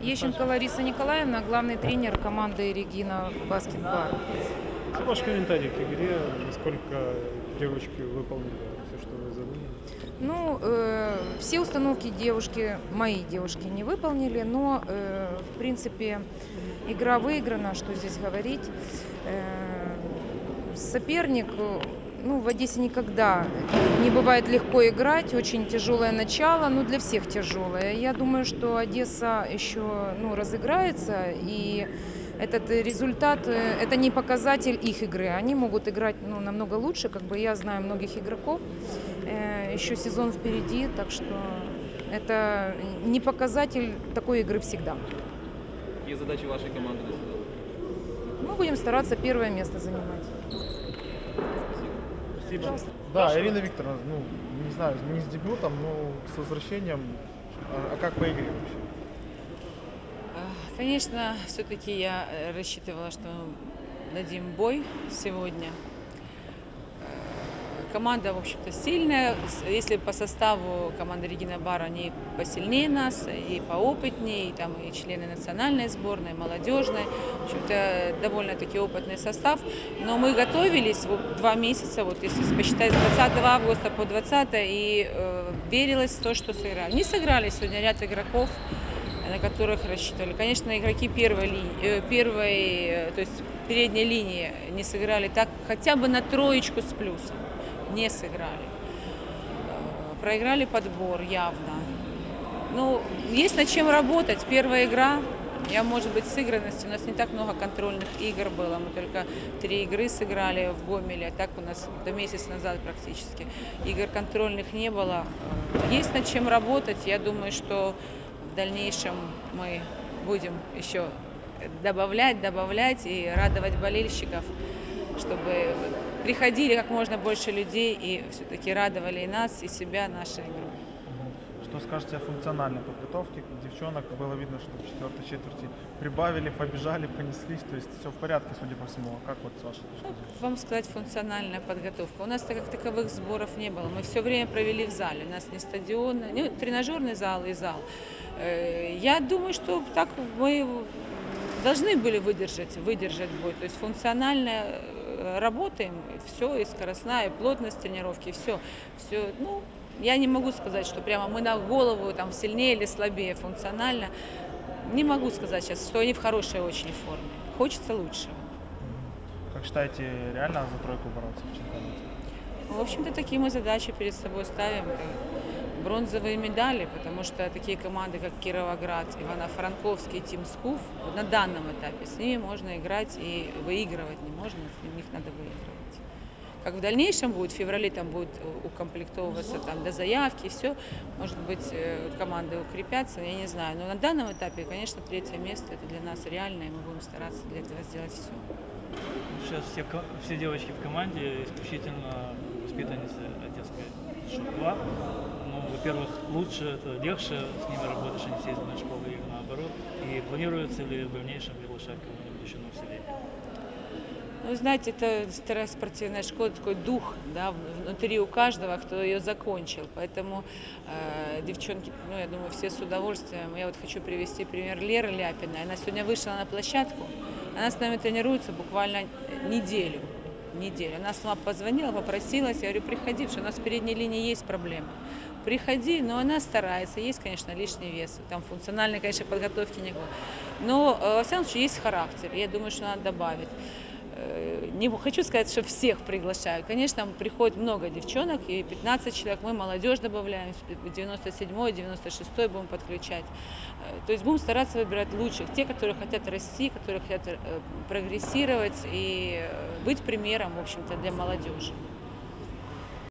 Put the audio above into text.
Ещенко Лариса Николаевна, главный тренер команды Регина Баскетбар. Ваш комментарий к игре, насколько девочки выполнили все, что вы задумали? Ну, э, все установки девушки, мои девушки не выполнили, но, э, в принципе, игра выиграна, что здесь говорить. Э, соперник, ну, в Одессе никогда не бывает легко играть, очень тяжелое начало, ну, для всех тяжелое. Я думаю, что Одесса еще, ну, разыграется, и этот результат, э, это не показатель их игры. Они могут играть, ну, намного лучше, как бы я знаю многих игроков, Э, еще сезон впереди, так что это не показатель такой игры всегда. Какие задачи вашей команды? Мы будем стараться первое место занимать. Спасибо. Да, Ирина Викторовна, ну, не знаю, не с дебютом, но с возвращением. А, а как по игре вообще? А, Конечно, все-таки я э, рассчитывала, что дадим бой сегодня. Команда, в общем-то, сильная. Если по составу команды Регина Бар, они посильнее нас, и поопытнее, и там и члены национальной сборной, молодежной. В общем-то, довольно-таки опытный состав. Но мы готовились вот два месяца, вот если посчитать с 20 августа по 20, и э, верилось в то, что сыграли. Не сыграли сегодня ряд игроков, на которых рассчитывали. Конечно, игроки первой, линии, э, первой э, то есть передней линии не сыграли так, хотя бы на троечку с плюсом. Не сыграли. Э, Проиграли подбор явно. Ну, есть над чем работать. Первая игра, я, может быть, сыгранности. У нас не так много контрольных игр было. Мы только три игры сыграли в Гомеле. А так у нас до месяц назад практически. Игр контрольных не было. Э, Есть над чем работать. Я думаю, что в дальнейшем мы будем еще добавлять, добавлять и радовать болельщиков, чтобы приходили как можно больше людей и все-таки радовали и нас, и себя, нашу игру. Что скажете о функциональной подготовке? Девчонок было видно, что в четвертой четверти прибавили, побежали, понеслись. То есть все в порядке, судя по всему. А как вот с вашей точки зрения? вам сказать функциональная подготовка? У нас так как таковых сборов не было. Мы все время провели в зале. У нас не стадион, не тренажерный зал и зал. Э, Я думаю, что так мы должны были выдержать, выдержать бой. То есть функционально э, работаем, все, и скоростная, и плотность тренировки, все. все ну, я не могу сказать, что прямо мы на голову там сильнее или слабее функционально. Не могу сказать сейчас, что они в хорошей очень форме. Хочется лучше. Как считаете, реально за тройку бороться в чемпионате? В общем-то, такие мы задачи перед собой ставим. Бронзовые медали, потому что такие команды, как Кировоград, Ивано-Франковский, Тим Скуф, на данном этапе с ними можно играть и выигрывать не можно, с них надо выигрывать. Как в дальнейшем будет, в феврале там будет э, укомплектовываться там до заявки, все, может быть, э, команды укрепятся, я не знаю. Но на данном этапе, конечно, третье место это для нас реально, и мы будем стараться для этого сделать все. Сейчас все, все девочки в команде исключительно воспитанницы Одесской школы. Во-первых, лучше, легче с ними работать, они все из одной школы или наоборот. И планируется ли в дальнейшем приглашать кого-нибудь еще на селение? Ну, знаете, это старая спортивная школа, такой дух да, внутри у каждого, кто ее закончил. Поэтому э, девчонки, ну, я думаю, все с удовольствием. Я вот хочу привести пример Леры Ляпиной. Она сегодня вышла на площадку, она с нами тренируется буквально неделю. Неделю. Она сама позвонила, попросилась, я говорю, приходи, потому что у нас в передней линии есть проблемы. Приходи, но она старается, есть, конечно, лишний вес, там функциональной, конечно, подготовки не было. Но, э, во всяком случае, есть характер, я думаю, что надо добавить. Э, Не хочу сказать, что всех приглашаю. Конечно, приходит много девчонок, и 15 человек, мы молодежь добавляем, 97-й, 96-й будем подключать. Э, То есть будем стараться выбирать лучших, те, которые хотят расти, которые хотят прогрессировать и быть примером, в общем-то, для молодежи.